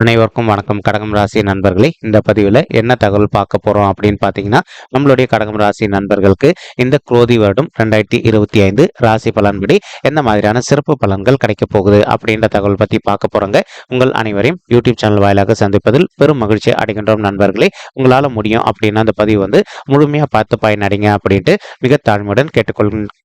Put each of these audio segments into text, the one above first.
அனைவருக்கும் வணக்கம். கடகம் ராசி நண்பர்களே இந்த பதிவில் என்ன தகவல் பார்க்க போகிறோம் அப்படின்னு பார்த்தீங்கன்னா நம்மளுடைய கடகம் ராசி நண்பர்களுக்கு இந்த குரோதி வருடம் ரெண்டாயிரத்தி இருபத்தி ஐந்து ராசி பலன்படி எந்த மாதிரியான சிறப்பு பலன்கள் கிடைக்க போகுது அப்படின்ற தகவல் பற்றி பார்க்க போகிறோங்க உங்கள் அனைவரையும் யூடியூப் சேனல் வாயிலாக சந்திப்பதில் பெரும் மகிழ்ச்சி அடைகின்றோம் நண்பர்களே. உங்களால் முடியும் அப்படின்னா அந்த பதிவு வந்து முழுமையாக பார்த்து பயனடைங்க அப்படின்ட்டு மிக தாழ்மையுடன்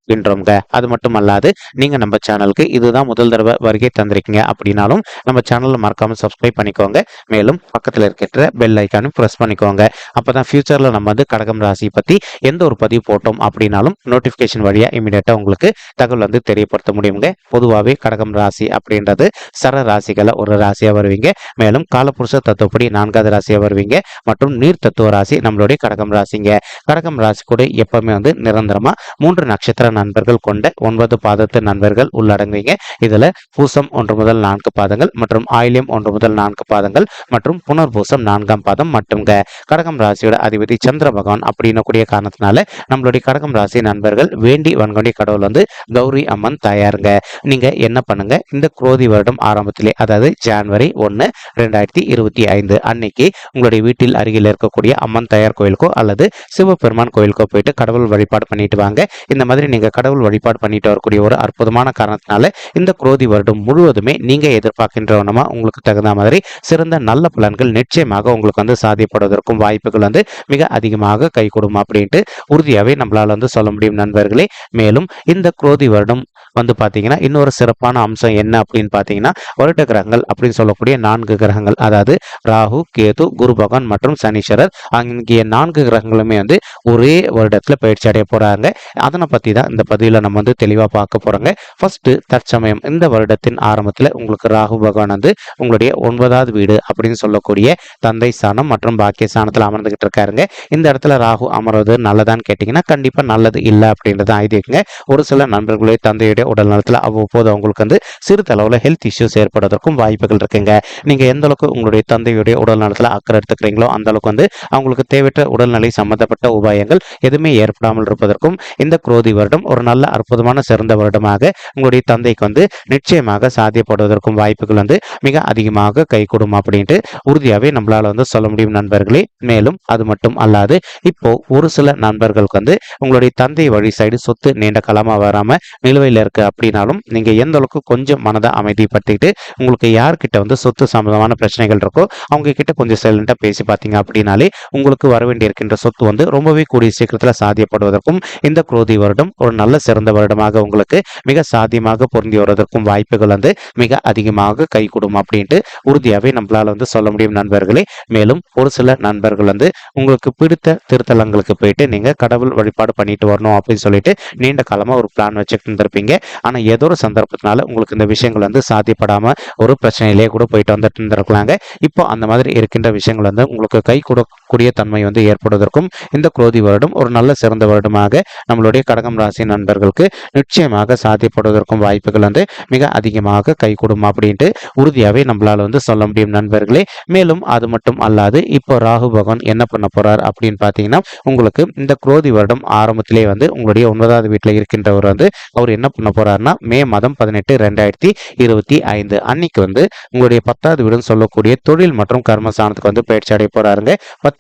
கேட்டுக்கொள்கின்றோங்க அது மட்டும் அல்லாது நீங்கள் நம்ம சேனலுக்கு இதுதான் முதல் தடவை வருகை தந்திருக்கீங்க அப்படின்னாலும் நம்ம சேனலில் மறக்காமல் சப்ஸ்கிரைப் பண்ணிக்கோங்க. மேலும் பக்கத்தில் இருக்கிற பெல் ஐக்கானும் ப்ரெஸ் பண்ணிக்கோங்க. அப்போ தான் ஃபியூச்சரில் நம்ம வந்து கடகம் ராசி பற்றி எந்த ஒரு பதிவு போட்டோம் அப்படின்னாலும் நோட்டிஃபிகேஷன் வழியாக இமீடியட்டாக உங்களுக்கு தகவல் வந்து தெரியப்படுத்த முடியுங்க பொதுவாகவே கடகம் ராசி அப்படின்றது சர ராசிகளை ஒரு ராசியாக வருவீங்க. மேலும் காலப்புருஷ தத்துவப்படி நான்காவது ராசியாக வருவீங்க. மற்றும் நீர் தத்துவ ராசி நம்மளுடைய கடகம் ராசிங்க. கடகம் ராசி கூட எப்பவுமே வந்து நிரந்தரமாக மூன்று நட்சத்திர நண்பர்கள் கொண்ட ஒன்பது பாதத்து நண்பர்கள் உள்ளடங்குவீங்க. இதில் பூசம் ஒன்று முதல் நான்கு பாதங்கள் மற்றும் ஆயிலியம் ஒன்று முதல் நான்கு பாதங்கள் மற்றும் புனர்பூசம் நான்காம் பாதம் மட்டும்ங்க. கடகம் ராசியோட அதிபதி சந்திர பகவான் அப்படின்னக்கூடிய காரணத்தினால நம்மளுடைய கடகம் ராசி நண்பர்கள் வேண்டி வன்கொண்டி கடவுள் வந்து கௌரி அம்மன் தயாருங்க. நீங்க என்ன பண்ணுங்க? இந்த குரோதி வருடம் ஆரம்பத்திலே அதாவது ஜான்வரி ஒன்று ரெண்டாயிரத்தி இருபத்தி ஐந்து அன்னைக்கு உங்களுடைய வீட்டில் அருகில் இருக்கக்கூடிய அம்மன் தயார் கோயிலுக்கோ அல்லது சிவபெருமான் கோயிலுக்கோ போயிட்டு கடவுள் வழிபாடு பண்ணிட்டு வாங்க. இந்த மாதிரி நீங்க கடவுள் வழிபாடு பண்ணிட்டு வரக்கூடிய ஒரு அற்புதமான காரணத்தினால இந்த குரோதி வருடம் முழுவதுமே நீங்க எதிர்பார்க்கின்றவனமா உங்களுக்கு தகுந்த மாதிரி சிறந்த நல்ல பலன்கள் நிச்சயமாக உங்களுக்கு வந்து சாதிப்படுவதற்கும் வாய்ப்புகள் வந்து மிக அதிகமாக கை அப்படின்ட்டு உறுதியாகவே நம்மளால வந்து சொல்ல முடியும் நண்பர்களே. மேலும் இந்த குரோதி வருடம் வந்து பார்த்தீங்கன்னா இன்னொரு சிறப்பான அம்சம் என்ன அப்படின்னு பார்த்தீங்கன்னா வருட கிரகங்கள் அப்படின்னு சொல்லக்கூடிய நான்கு கிரகங்கள். அதாவது ராகு கேது குரு பகவான் மற்றும் சனீஸ்வரர் ஆகிய நான்கு கிரகங்களுமே வந்து ஒரே வருடத்தில் பயிற்சி அடைய போகிறாங்க அதனை பற்றி தான் இந்த பதிவில் நம்ம வந்து தெளிவாக பார்க்க போகிறோங்க ஃபஸ்ட்டு தற்சமயம் இந்த வருடத்தின் ஆரம்பத்தில் உங்களுக்கு ராகு பகவான் வந்து உங்களுடைய ஒன்பதாவது வீடு அப்படின்னு சொல்லக்கூடிய தந்தை ஸ்தானம் மற்றும் பாக்கிய ஸ்தானத்தில் அமர்ந்துகிட்டு இருக்காருங்க. இந்த இடத்துல ராகு அமர்வது நல்லதான்னு கேட்டிங்கன்னா கண்டிப்பாக நல்லது இல்லை அப்படின்றத ஐதீகங்க ஒரு சில நண்பர்களுடைய தந்தையுடைய உடல் நலத்தில் அவ்வப்போது அவங்களுக்கு வந்து சிறுதளவில் ஹெல்த் இஷ்யூஸ் ஏற்படுவதற்கும் வாய்ப்புகள் இருக்குங்க. நீங்கள் எந்த அளவுக்கு உங்களுடைய தந்தையுடைய உடல் நலத்தில் அக்கறை எடுத்துக்கிறீங்களோ அந்த அளவுக்கு வந்து அவங்களுக்கு தேவையற்ற உடல்நிலை சம்பந்தப்பட்ட உபாயங்கள் எதுவுமே ஏற்படாமல் இருப்பதற்கும் இந்த குரோதி வருடம் ஒரு நல்ல அற்புதமான சிறந்த வருடமாக உங்களுடைய தந்தைக்கு வந்து நிச்சயமாக சாத்தியப்படுவதற்கும் வாய்ப்புகள் வந்து மிக அதிகமாக கைகூடும் அப்படின்ட்டு உறுதியாகவே நம்மளால வந்து சொல்ல முடியும் நண்பர்களே. மேலும் அது மட்டும் அல்லாது இப்போ ஒரு சில நண்பர்களுக்கு வந்து உங்களுடைய தந்தை வழி சைடு சொத்து நீண்ட காலமாக வராம நிலுவையில் இருக்கு அப்படின்னாலும் நீங்க எந்த அளவுக்கு கொஞ்சம் மனதை அமைதிப்படுத்திட்டு உங்களுக்கு யார்கிட்ட வந்து சொத்து சம்பந்தமான பிரச்சனைகள் இருக்கோ அவங்க கிட்ட கொஞ்சம் சைலண்டா பேசி பார்த்தீங்க அப்படின்னாலே உங்களுக்கு வர வேண்டியிருக்கின்ற சொத்து வந்து ரொம்பவே கூடிய சீக்கிரத்தில் சாத்தியப்படுவதற்கும் இந்த குரோதி வருடம் ஒரு நல்ல சிறந்த வருடமாக உங்களுக்கு மிக சாத்தியமாக பொருந்தி வருவதற்கும் வாய்ப்புகள் வந்து மிக அதிகமாக கைகூடும் அப்படின்ட்டு உறுதியாகவே நம்மளால் வந்து சொல்ல முடியும் நண்பர்களே. மேலும் ஒரு சில நண்பர்கள் வந்து உங்களுக்கு பிடித்த திருத்தலங்களுக்கு போயிட்டு நீங்கள் கடவுள் வழிபாடு பண்ணிட்டு வரணும் அப்படின்னு சொல்லிட்டு நீண்ட காலமாக ஒரு பிளான் வச்சுட்டு இருந்திருப்பீங்க. ஆனால் ஏதோ ஒரு சந்தர்ப்பத்தினால உங்களுக்கு இந்த விஷயங்கள் வந்து சாத்தியப்படாமல் ஒரு பிரச்சனையிலேயே கூட போயிட்டு வந்துட்டு இருந்திருக்கலாங்க. இப்போ அந்த மாதிரி இருக்கின்ற விஷயங்கள் வந்து உங்களுக்கு கை கொடு கொடுக்கக்கூடிய தன்மை வந்து ஏற்படுவதற்கும் இந்த குரோதி வருடம் ஒரு நல்ல சிறந்த வருடமாக நம்மளுடைய கடகம் ராசி நண்பர்களுக்கு நிச்சயமாக சாத்தியப்படுவதற்கும் வாய்ப்புகள் வந்து மிக அதிகமாக கைகூடும் அப்படின்ட்டு உறுதியாகவே நம்மளால் வந்து சொல்ல முடியும் நண்பர்களே. மேலும் அது மட்டும் அல்லாது இப்போ ராகு பகவான் என்ன பண்ண போறார் அப்படின்னு பார்த்தீங்கன்னா உங்களுக்கு இந்த குரோதி வருடம் ஆரம்பத்திலே வந்து உங்களுடைய ஒன்பதாவது வீட்டில் இருக்கின்றவர் வந்து அவர் என்ன பண்ண போறாருன்னா மே மாதம் பதினெட்டு ரெண்டாயிரத்தி இருபத்தி ஐந்து அன்னைக்கு வந்து உங்களுடைய பத்தாவது வீடுன்னு சொல்லக்கூடிய தொழில் மற்றும் கர்மஸ்தானத்துக்கு வந்து பயிற்சி அடைய போறாருங்க.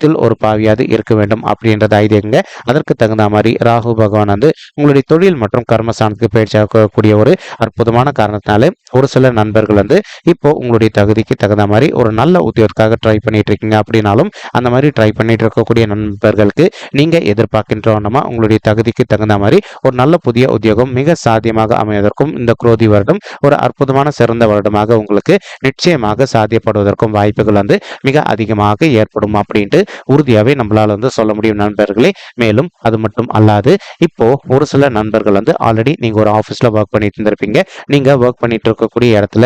பத்தில் ஒரு பாவியாவது இருக்க வேண்டும் அப்படின்ற தைரியங்க அதற்கு தகுந்த மாதிரி ராகு பகவான் வந்து உங்களுடைய தொழில் மற்றும் கர்மஸ்தானத்துக்கு பயிற்சி ஒரு அற்புதமான காரணத்தினால ஒரு சில நண்பர்கள் வந்து இப்போ உங்களுடைய தகுதிக்கு தகுந்த மாதிரி ஒரு நல்ல உத்தியோகத்துக்காக ட்ரை பண்ணிட்டு இருக்கீங்க அப்படின்னாலும் அந்த மாதிரி ட்ரை பண்ணிட்டு இருக்கக்கூடிய நண்பர்களுக்கு நீங்க எதிர்பார்க்கின்றவனமா உங்களுடைய தகுதிக்கு தகுந்த மாதிரி ஒரு நல்ல புதிய உத்தியோகம் மிக சாத்தியமாக அமைவதற்கும் இந்த குரோதி வருடம் ஒரு அற்புதமான சிறந்த வருடமாக உங்களுக்கு நிச்சயமாக சாத்தியப்படுவதற்கும் வாய்ப்புகள் வந்து மிக அதிகமாக ஏற்படும் அப்படின்ட்டு உறுதியாகவே நம்மளால வந்து சொல்ல முடியும் நண்பர்களே. மேலும் அது மட்டும் அல்லாது இப்போ ஒரு சில நண்பர்கள் வந்து ஆல்ரெடி நீங்க ஒரு ஆஃபீஸில் ஒர்க் பண்ணிட்டு இருந்திருப்பீங்க. நீங்க ஒர்க் பண்ணிட்டு இருக்கக்கூடிய இடத்துல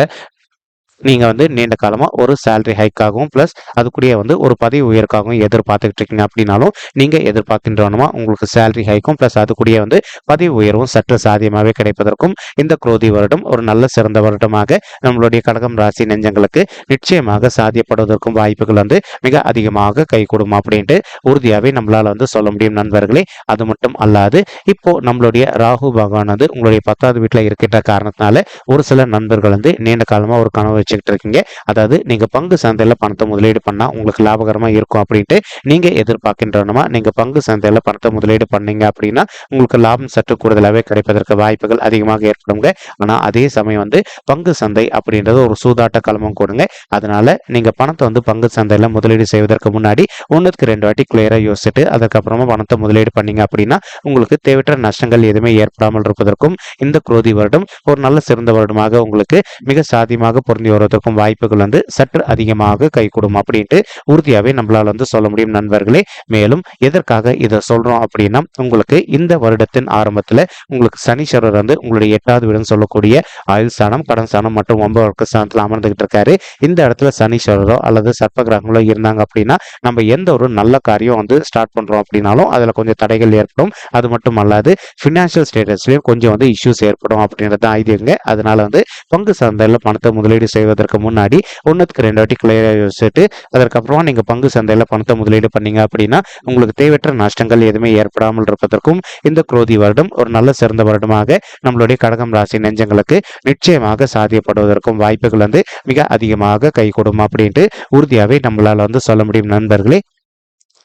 நீங்கள் வந்து நீண்ட காலமாக ஒரு சேலரி ஹைக்காகவும் ப்ளஸ் அதுக்குரிய வந்து ஒரு பதவி உயர்க்காகவும் எதிர்பார்த்துக்கிட்டு இருக்கீங்க அப்படின்னாலும் நீங்கள் எதிர்பார்க்கின்றவனுமா உங்களுக்கு சேலரி ஹைக்கும் ப்ளஸ் அதுக்குரிய வந்து பதவி உயர்வும் சற்று சாதியமாகவே கிடைப்பதற்கும் இந்த குரோதி வருடம் ஒரு நல்ல சிறந்த வருடமாக நம்மளுடைய கடகம் ராசி நெஞ்சங்களுக்கு நிச்சயமாக சாதியப்படுவதற்கும் வாய்ப்புகள் வந்து மிக அதிகமாக கை அப்படின்ட்டு உறுதியாகவே நம்மளால் வந்து சொல்ல முடியும் நண்பர்களே. அது மட்டும் அல்லாது இப்போ நம்மளுடைய ராகு பகவான் வந்து உங்களுடைய பத்தாவது வீட்டில் இருக்கின்ற காரணத்தினால ஒரு சில நண்பர்கள் வந்து நீண்ட காலமாக ஒரு கனவு வச்சுக்கிட்டு இருக்கீங்க. அதாவது நீங்க பங்கு சந்தையில பணத்தை முதலீடு பண்ணா உங்களுக்கு லாபகரமாக இருக்கும் அப்படின்ட்டு நீங்க எதிர்பார்க்கின்றனமா நீங்க பங்கு சந்தையில பணத்தை முதலீடு பண்ணீங்க அப்படின்னா உங்களுக்கு லாபம் சற்று கூடுதலாகவே கிடைப்பதற்கு வாய்ப்புகள் அதிகமாக ஏற்படுங்க. ஆனா அதே சமயம் வந்து பங்கு சந்தை அப்படின்றது ஒரு சூதாட்ட களமும் கொடுங்க. அதனால நீங்க பணத்தை வந்து பங்கு சந்தையில் முதலீடு செய்வதற்கு முன்னாடி ஒன்றுக்கு ரெண்டு வாட்டி கிளியராக யோசிச்சுட்டு அதுக்கப்புறமா பணத்தை முதலீடு பண்ணீங்க அப்படின்னா உங்களுக்கு தேவையற்ற நஷ்டங்கள் எதுவுமே ஏற்படாமல் இருப்பதற்கும் இந்த குரோதி வருடம் ஒரு நல்ல சிறந்த வருடமாக உங்களுக்கு மிக சாதியமாக பொருந்தி வருவதற்கும் வாய்ப்புகள் வந்து சற்று அதிகமாக கைகூடும் அப்படின்ட்டு உறுதியாகவே நம்மளால் வந்து சொல்ல முடியும் நண்பர்களே. மேலும் எதற்காக இதை சொல்றோம் அப்படின்னா உங்களுக்கு இந்த வருடத்தின் ஆரம்பத்தில் உங்களுக்கு சனீஸ்வரர் வந்து உங்களுடைய எட்டாவது வீடுன்னு சொல்லக்கூடிய ஆயுள் ஸ்தானம் கடன் ஸ்தானம் மற்றும் ஒன்பது ஸ்தானத்தில் அமர்ந்துகிட்டு இருக்காரு. இந்த இடத்துல சனீஸ்வரரோ அல்லது சர்ப்ப கிரகங்களோ இருந்தாங்க அப்படின்னா நம்ம எந்த ஒரு நல்ல காரியம் வந்து ஸ்டார்ட் பண்றோம் அப்படின்னாலும் அதுல கொஞ்சம் தடைகள் ஏற்படும். அது மட்டும் அல்லாது ஃபினான்ஷியல் ஸ்டேட்டஸ்லயும் கொஞ்சம் வந்து இஷ்யூஸ் ஏற்படும் அப்படின்றது ஐதியங்க அதனால வந்து பங்கு சந்தையில் பணத்தை முதலீடு செய்வதற்கு முன்னாடி ஒன்றுக்கு ரெண்டு வாட்டி கிளியராக யோசிச்சுட்டு அதற்கப்புறமா நீங்கள் பங்கு சந்தையில் பணத்தை முதலீடு பண்ணீங்க அப்படின்னா உங்களுக்கு தேவையற்ற நஷ்டங்கள் எதுவுமே ஏற்படாமல் இருப்பதற்கும் இந்த குரோதி வருடம் ஒரு நல்ல சிறந்த வருடமாக நம்மளுடைய கடகம் ராசி நெஞ்சங்களுக்கு நிச்சயமாக சாத்தியப்படுவதற்கும் வாய்ப்புகள் வந்து மிக அதிகமாக கைகூடும் அப்படின்ட்டு உறுதியாகவே நம்மளால வந்து சொல்ல முடியும் நண்பர்களே.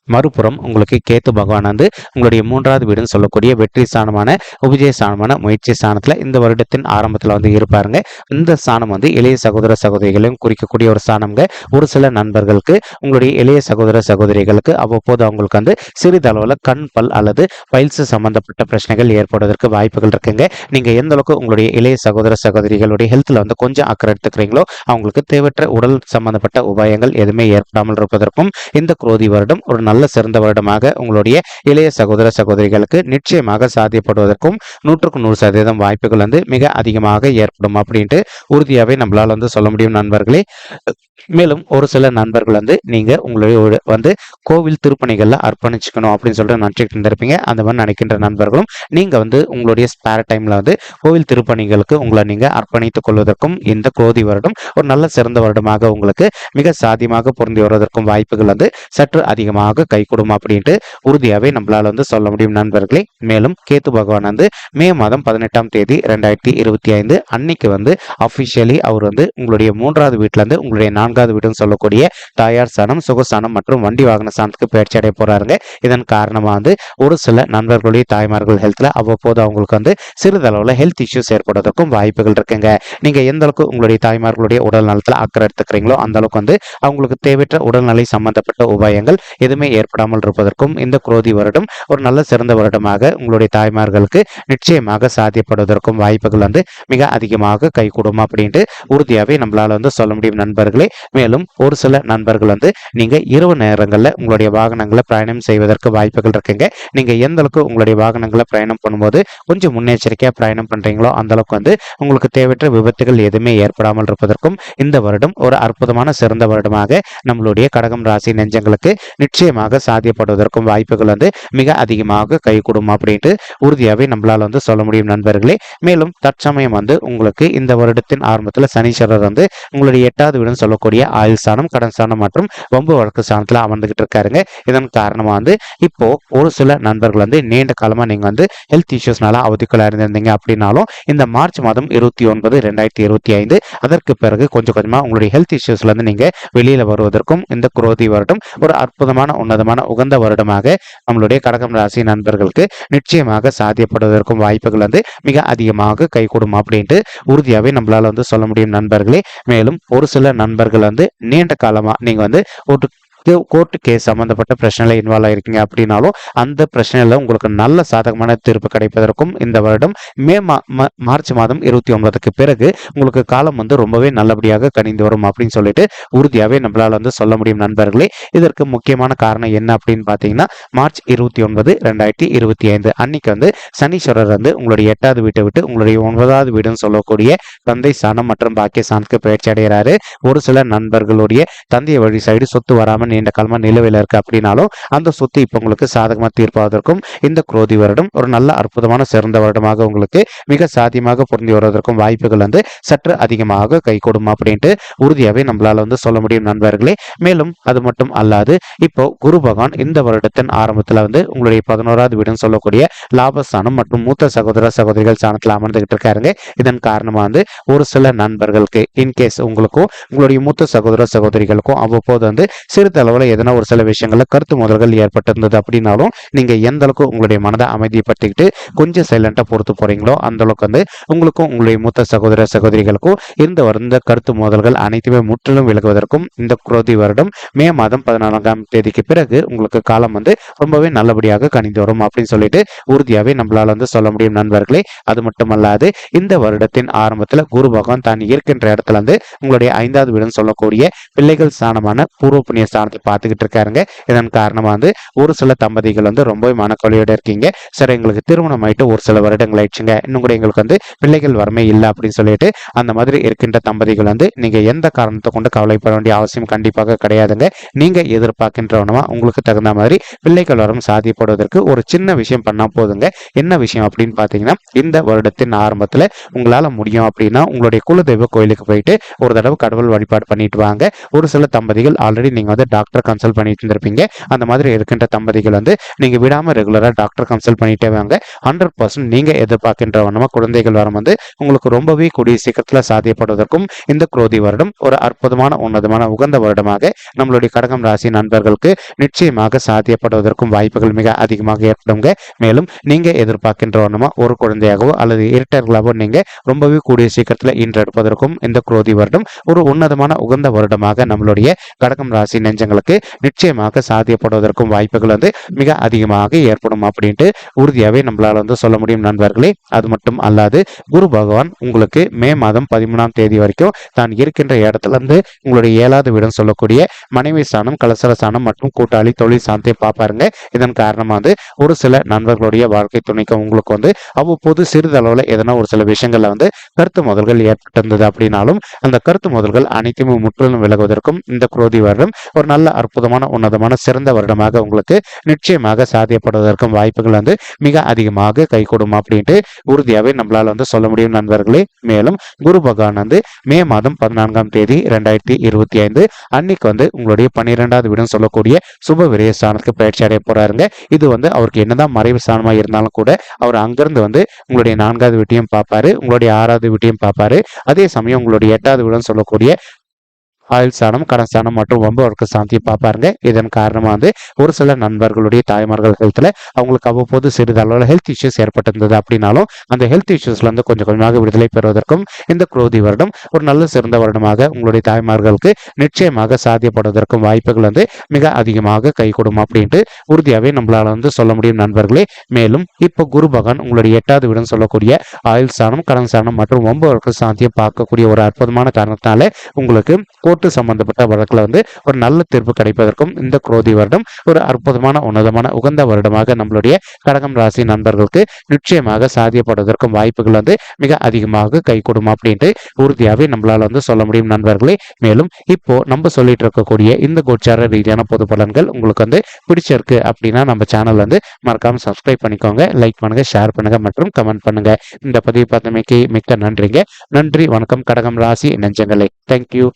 மறுபுறம் உங்களுக்கு கேத்து பகவான் வந்து உங்களுடைய மூன்றாவது வீடுன்னு சொல்லக்கூடிய வெற்றி ஸ்தானமான உபஜய ஸ்தானமான முயற்சி ஸ்தானத்தில் இந்த வருடத்தின் ஆரம்பத்தில் வந்து இருப்பாருங்க. இந்த ஸ்தானம் வந்து இளைய சகோதர சகோதரிகளையும் குறிக்கக்கூடிய ஒரு ஸ்தானம்ங்க. ஒரு சில நண்பர்களுக்கு உங்களுடைய இளைய சகோதர சகோதரிகளுக்கு அவ்வப்போது அவங்களுக்கு வந்து சிறிதளவில் கண் பல் அல்லது பயில்ஸ் சம்பந்தப்பட்ட பிரச்சனைகள் ஏற்படுவதற்கு வாய்ப்புகள் இருக்குங்க. நீங்க எந்த அளவுக்கு உங்களுடைய இளைய சகோதர சகோதரிகளுடைய ஹெல்த்ல வந்து கொஞ்சம் அக்கறை எடுத்துக்கிறீங்களோ அவங்களுக்கு தேவையற்ற உடல் சம்பந்தப்பட்ட உபாயங்கள் எதுவுமே ஏற்படாமல் இருப்பதற்கும் இந்த குரோதி வருடம் ஒரு நல்ல நல்ல சிறந்த வருடமாக உங்களுடைய இளைய சகோதர சகோதரிகளுக்கு நிச்சயமாக சாத்தியப்படுவதற்கும் நூற்றுக்கு நூறு சதவீதம் வாய்ப்புகள் வந்து மிக அதிகமாக ஏற்படும் அப்படின்ட்டு உறுதியாகவே நம்மளால் வந்து சொல்ல முடியும் நண்பர்களே. மேலும் ஒரு சில நண்பர்கள் வந்து நீங்க உங்களுடைய வந்து கோவில் திருப்பணிகள்ல அர்ப்பணிச்சுக்கணும் அப்படின்னு சொல்லிட்டு நினைச்சிட்டு இருந்திருப்பீங்க. அந்த மாதிரி நினைக்கின்ற நண்பர்களும் நீங்க வந்து உங்களுடைய ஸ்பேர் டைம்ல வந்து கோவில் திருப்பணிகளுக்கு உங்களை நீங்க அர்ப்பணித்துக் கொள்வதற்கும் இந்த கோதி வருடம் ஒரு நல்ல சிறந்த வருடமாக உங்களுக்கு மிக சாதியமாக பொருந்தி வருவதற்கும் வாய்ப்புகள் வந்து சற்று அதிகமாக கைகூடும் அப்படின்ட்டு உறுதியாகவே நம்மளால் வந்து சொல்ல முடியும் நண்பர்களே. மேலும் கேத்து பகவான் வந்து மே மாதம் பதினெட்டாம் தேதி ரெண்டாயிரத்தி இருபத்தி ஐந்து அன்னைக்கு வந்து அஃபிஷியலி அவர் வந்து உங்களுடைய மூன்றாவது வீட்டிலேருந்து உங்களுடைய நான்காவது வீடுன்னு சொல்லக்கூடிய தாயார் சாணம் சுகஸ்தானம் மற்றும் வண்டி வாகன சாணத்துக்கு பயிற்சி அடைய போகிறாருங்க இதன் காரணமாக வந்து ஒரு சில நண்பர்களுடைய தாய்மார்கள் ஹெல்த்தில் அவ்வப்போது அவங்களுக்கு வந்து சிறிதளவில் ஹெல்த் இஷ்யூஸ் ஏற்படுவதற்கும் வாய்ப்புகள் இருக்குங்க. நீங்கள் எந்த அளவுக்கு உங்களுடைய தாய்மார்களுடைய உடல் நலத்தில் அக்கறை எடுத்துக்கிறீங்களோ அந்த அளவுக்கு வந்து அவங்களுக்கு தேவையற்ற உடல்நிலை சம்பந்தப்பட்ட உபாயங்கள் எதுவுமே ஏற்படாமல் இருப்பதற்கும் இந்த குரோதி வருடம் ஒரு நல்ல சிறந்த வருடமாக உங்களுடைய தாய்மார்களுக்கு நிச்சயமாக சாத்தியப்படுவதற்கும் வாய்ப்புகள் வந்து மிக அதிகமாக கைகூடும் அப்படின்ட்டு உறுதியாகவே நம்மளால வந்து சொல்ல முடியும் நண்பர்களே. மேலும் ஒரு சில நண்பர்கள் வந்து நீங்க இரவு நேரங்களில் உங்களுடைய வாகனங்களை பிரயாணம் செய்வதற்கு வாய்ப்புகள் இருக்குங்க. நீங்க எந்த அளவுக்கு உங்களுடைய வாகனங்களை பயணம் பண்ணும்போது கொஞ்சம் முன்னெச்சரிக்கையா பயணம் பண்றீங்களோ அந்த அளவுக்கு வந்து உங்களுக்கு தேவையற்ற விபத்துகள் எதுவுமே ஏற்படாமல் இருப்பதற்கும் இந்த வருடம் ஒரு அற்புதமான சிறந்த வருடமாக நம்மளுடைய கடகம் ராசி நெஞ்சங்களுக்கு நிச்சயமாக சாத்தியப்படுவதற்கும் வாய்ப்புகள் வந்து மிக அதிகமாக கைகூடும் அப்படின்ட்டு உறுதியாகவே நம்மளால் வந்து சொல்ல முடியும் நண்பர்களே. மேலும் தற்சமயம் வந்து உங்களுக்கு இந்த வருடத்தின் ஆரம்பத்தில் சனீஸ்வரர் வந்து உங்களுடைய எட்டாவது வீடுன்னு சொல்லக்கூடிய ஆயுள் ஸ்தானம் கடன் ஸ்தானம் மற்றும் வம்பு வழக்கு ஸ்தானத்தில் அமர்ந்துகிட்டு இருக்காருங்க. இதன் காரணமாக வந்து இப்போ ஒரு சில நண்பர்கள் வந்து நீண்ட காலமாக நீங்கள் வந்து ஹெல்த் இஷ்யூஸ்னால அவதிக்குள்ளாக இருந்திருந்தீங்க அப்படின்னாலும் இந்த மார்ச் மாதம் இருபத்தி ஒன்பது ரெண்டாயிரத்தி இருபத்தி ஐந்து அதற்கு பிறகு கொஞ்சம் கொஞ்சமாக உங்களுடைய ஹெல்த் இஷ்யூஸ்லேருந்து நீங்கள் வெளியில் வருவதற்கும் இந்த குரோதி வருடம் ஒரு அற்புதமான உன்னதமான உகந்த வருடமாக நம்மளுடைய கடகம் ராசி நண்பர்களுக்கு நிச்சயமாக சாத்தியப்படுவதற்கும் வாய்ப்புகள் வந்து மிக அதிகமாக கைகூடும் அப்படின்ட்டு உறுதியாகவே நம்மளால வந்து சொல்ல முடியும் நண்பர்களே. மேலும் ஒரு சில நண்பர்கள் வந்து நீண்ட காலமாக நீங்கள் வந்து ஒரு கோர்ட்டு கேஸ் சம்மந்தப்பட்ட பிரச்சனையில் இன்வால்வ் ஆயிருக்கீங்க அப்படின்னாலும் அந்த பிரச்சனையில் உங்களுக்கு நல்ல சாதகமான தீர்ப்பு கிடைப்பதற்கும் இந்த வருடம் மே மார்ச் மாதம் இருபத்தி ஒன்பதுக்கு பிறகு உங்களுக்கு காலம் வந்து ரொம்பவே நல்லபடியாக கணிந்து வரும் அப்படின்னு சொல்லிட்டு உறுதியாகவே நம்மளால வந்து சொல்ல முடியும் நண்பர்களே. இதற்கு முக்கியமான காரணம் என்ன அப்படின்னு பார்த்தீங்கன்னா மார்ச் இருபத்தி ஒன்பது ரெண்டாயிரத்தி இருபத்தி ஐந்து அன்னைக்கு வந்து சனீஸ்வரர் வந்து உங்களுடைய எட்டாவது வீட்டை விட்டு உங்களுடைய ஒன்பதாவது வீடுன்னு சொல்லக்கூடிய தந்தை சாணம் மற்றும் பாக்கிய சாணத்துக்கு பயிற்சி அடைகிறாரு. ஒரு சில நண்பர்களுடைய தந்தை வழி சைடு சொத்து வராமல் நீண்ட காலமாக நிலுவையில் இருக்குது அப்படின்னாலும் அந்த சொத்து இப்போ உங்களுக்கு சாதகமாக தீர்ப்பாவதற்கும் இந்த குரோதி வருடம் ஒரு நல்ல அற்புதமான சிறந்த வருடமாக உங்களுக்கு மிக சாத்தியமாக பொருந்தி வருவதற்கும் வாய்ப்புகள் வந்து சற்று அதிகமாக கை கைகூடும் அப்படின்ட்டு உறுதியாகவே நம்மளால வந்து சொல்ல முடியும் நண்பர்களே. மேலும் அது மட்டும் அல்லாது இப்போ குரு பகவான் இந்த வருடத்தின் ஆரம்பத்தில் வந்து உங்களுடைய பதினோராவது வீடுன்னு சொல்லக்கூடிய லாபஸ்தானம் மற்றும் மூத்த சகோதர சகோதரிகள் ஸ்தானத்தில் அமர்ந்துகிட்டு இருக்காருங்க. இதன் காரணமாக வந்து ஒரு சில நண்பர்களுக்கு இன்கேஸ் உங்களுக்கும் உங்களுடைய மூத்த சகோதர சகோதரிகளுக்கும் அவ்வப்போது வந்து அளவில் எதனா ஒரு சில விஷயங்களில் கருத்து முதல்கள் ஏற்பட்டிருந்தது அப்படின்னாலும் நீங்கள் எந்த அளவுக்கு உங்களுடைய மனதை அமைதிப்படுத்திக்கிட்டு கொஞ்சம் சைலண்டாக பொறுத்து போகிறீங்களோ அந்த அளவுக்கு வந்து உங்களுக்கும் உங்களுடைய மூத்த சகோதர சகோதரிகளுக்கும் இருந்து வந்த கருத்து மோதல்கள் அனைத்துமே முற்றிலும் விலகுவதற்கும் இந்த குரோதி வருடம் மே மாதம் பதினான்காம் தேதிக்கு பிறகு உங்களுக்கு காலம் வந்து ரொம்பவே நல்லபடியாக கணிந்து வரும் அப்படின்னு சொல்லிட்டு உறுதியாகவே நம்மளால் வந்து சொல்ல முடியும் நண்பர்களே. அது மட்டுமல்லாது இந்த வருடத்தின் ஆரம்பத்தில் குரு பகவான் தான் இருக்கின்ற இடத்துல வந்து உங்களுடைய ஐந்தாவது வீடுன்னு சொல்லக்கூடிய பிள்ளைகள் ஸ்தானமான பூர்வ புண்ணிய ஸ்தானத்தை பார்த்துக்கிட்டு இருக்காருங்க. இதன் காரணமாக வந்து ஒரு சில தம்பதிகள் வந்து ரொம்பவே மனக்கொலையோட இருக்கீங்க. சரி எங்களுக்கு திருமணம் ஆயிட்டு ஒரு சில வருடங்கள் ஆயிடுச்சுங்க. இன்னும் கூட எங்களுக்கு வந்து பிள்ளைகள் வறுமை இல்லை அப்படின்னு சொல்லிட்டு அந்த மாதிரி இருக்கின்ற தம்பதிகள் வந்து நீங்க எந்த காரணத்தை கொண்டு கவலைப்பட வேண்டிய அவசியம் கண்டிப்பாக கிடையாதுங்க. நீங்க எதிர்பார்க்கின்றவனமா உங்களுக்கு தகுந்த மாதிரி பிள்ளைகள் வரும் சாதிப்படுவதற்கு ஒரு சின்ன விஷயம் பண்ணா போதுங்க. என்ன விஷயம் அப்படின்னு பாத்தீங்கன்னா இந்த வருடத்தின் ஆரம்பத்துல உங்களால முடியும் அப்படின்னா உங்களுடைய குலதெய்வ கோயிலுக்கு போயிட்டு ஒரு தடவை கடவுள் வழிபாடு பண்ணிட்டு வாங்க. ஒரு சில தம்பதிகள் ஆல்ரெடி நீங்க வந்து டாக்டர் கன்சல்ட் பண்ணிட்டு இருந்திருப்பீங்க. அந்த மாதிரி இருக்கின்ற தம்பதிகள் வந்து நீங்க விடாம ரெகுலராக டாக்டர் கன்சல்ட் பண்ணிட்டே வாங்க. ஹண்ட்ரட் பர்சன்ட் நீங்கள் எதிர்பார்க்கின்ற வண்ணமா குழந்தைகள் வரம் வந்து உங்களுக்கு ரொம்பவே கூடிய சீக்கிரத்தில் சாத்தியப்படுவதற்கும் இந்த குரோதி வருடம் ஒரு அற்புதமான உன்னதமான உகந்த வருடமாக நம்மளுடைய கடகம் ராசி நண்பர்களுக்கு நிச்சயமாக சாத்தியப்படுவதற்கும் வாய்ப்புகள் மிக அதிகமாக ஏற்படுங்க. மேலும் நீங்க எதிர்பார்க்கின்ற வண்ணமா ஒரு குழந்தையாகவோ அல்லது இரட்டர்களாகவோ நீங்க ரொம்பவே கூடிய சீக்கிரத்தில் ஈன்றெடுப்பதற்கும் இந்த குரோதி வருடம் ஒரு உன்னதமான உகந்த வருடமாக நம்மளுடைய கடகம் ராசி நெஞ்சங்களுக்கு நிச்சயமாக சாத்தியப்படுவதற்கும் வாய்ப்புகள் வந்து மிக அதிகமாக ஏற்படும் அப்படின்ட்டு உறுதியாகவே நம்மளால் வந்து சொல்ல முடியும் நண்பர்களே. அது மட்டும் அல்லாது குரு பகவான் உங்களுக்கு மே மாதம் பதிமூணாம் தேதி வரைக்கும் தான் இருக்கின்ற இடத்துல இருந்து உங்களுடைய ஏழாவது வீடம் சொல்லக்கூடிய மனைவி ஸ்தானம் கலசர ஸ்தானம் மற்றும் கூட்டாளி தொழில் சாந்தியை பார்ப்பாருங்க இதன் காரணமாக வந்து ஒரு சில நண்பர்களுடைய வாழ்க்கை துணைக்கு உங்களுக்கு வந்து அவ்வப்போது சிறிதளவில் எதனா ஒரு சில விஷயங்களில் வந்து கருத்து முதல்கள் ஏற்பட்டிருந்தது அப்படின்னாலும் அந்த கருத்து முதல்கள் அனைத்துமே முற்றிலும் விலகுவதற்கும் இந்த குரோதி வருடம் ஒரு நல்ல அற்புதமான உன்னதமான சிறந்த வருடமாக உங்களுக்கு நிச்சயமாக சாத்தியப்படுவதற்கும் வாய்ப்புகள் வந்து மிக அதிகமாக கைகூடும் அப்படின்ட்டு உறுதியாகவே நம்மளால வந்து சொல்ல முடியும் நண்பர்களே. மேலும் குரு பகவான் வந்து மே மாதம் பதினான்காம் தேதி ரெண்டாயிரத்தி இருபத்தி ஐந்து அன்னைக்கு வந்து உங்களுடைய பன்னிரெண்டாவது வீடும் சொல்லக்கூடிய சுப விரய ஸ்தானத்துக்கு பயிற்சி அடைய போறாருங்க. இது வந்து அவருக்கு என்னதான் மறைவு ஸ்தானமா இருந்தாலும் கூட அவர் அங்கிருந்து வந்து உங்களுடைய நான்காவது வீட்டையும் பார்ப்பாரு உங்களுடைய ஆறாவது வீட்டையும் பார்ப்பாரு. அதே சமயம் உங்களுடைய எட்டாவது வீடும் சொல்லக்கூடிய ஆயுள் ஸ்தானம் கடன் ஸ்தானம் மற்றும் வம்பு வழக்கு சாந்தியை பார்ப்பாருங்க. இதன் காரணமாக வந்து ஒரு சில நண்பர்களுடைய தாய்மார்கள் ஹெல்த்தில் அவங்களுக்கு அவ்வப்போது சிறிதளவில் ஹெல்த் இஷ்யூஸ் ஏற்பட்டிருந்தது அப்படின்னாலும் அந்த ஹெல்த் இஷ்யூஸ்லேருந்து கொஞ்சம் கொஞ்சமாக விடுதலை பெறுவதற்கும் இந்த குரோதி வருடம் ஒரு நல்ல சிறந்த வருடமாக உங்களுடைய தாய்மார்களுக்கு நிச்சயமாக சாத்தியப்படுவதற்கும் வாய்ப்புகள் வந்து மிக அதிகமாக கை கொடும் அப்படின்ட்டு உறுதியாகவே நம்மளால் வந்து சொல்ல முடியும் நண்பர்களே. மேலும் இப்போ குரு பகவான் உங்களுடைய எட்டாவது வீடுன்னு சொல்லக்கூடிய ஆயுள் ஸ்தானம் கடன் ஸ்தானம் மற்றும் ஒன்பது வழக்கு சாந்தியம் பார்க்கக்கூடிய ஒரு அற்புதமான காரணத்தினால உங்களுக்கு சொத்து சம்பந்தப்பட்ட வழக்கில் வந்து ஒரு நல்ல தீர்ப்பு கிடைப்பதற்கும் இந்த குரோதி வருடம் ஒரு அற்புதமான உன்னதமான உகந்த வருடமாக நம்மளுடைய கடகம் ராசி நண்பர்களுக்கு நிச்சயமாக சாத்தியப்படுவதற்கும் வாய்ப்புகள் வந்து மிக அதிகமாக கை கொடுமா அப்படின்ட்டு உறுதியாகவே நம்மளால வந்து சொல்ல முடியும் நண்பர்களே. மேலும் இப்போ நம்ம சொல்லிட்டு இருக்கக்கூடிய இந்த கோச்சார ரீதியான பொது பலன்கள் உங்களுக்கு வந்து பிடிச்சிருக்கு அப்படின்னா நம்ம சேனல் வந்து மறக்காம சப்ஸ்கிரைப் பண்ணிக்கோங்க லைக் பண்ணுங்க ஷேர் பண்ணுங்க மற்றும் கமெண்ட் பண்ணுங்க. இந்த பதிவு பார்த்தமைக்கு மிக்க நன்றிங்க. நன்றி வணக்கம் கடகம் ராசி நெஞ்சங்களே. தேங்க்யூ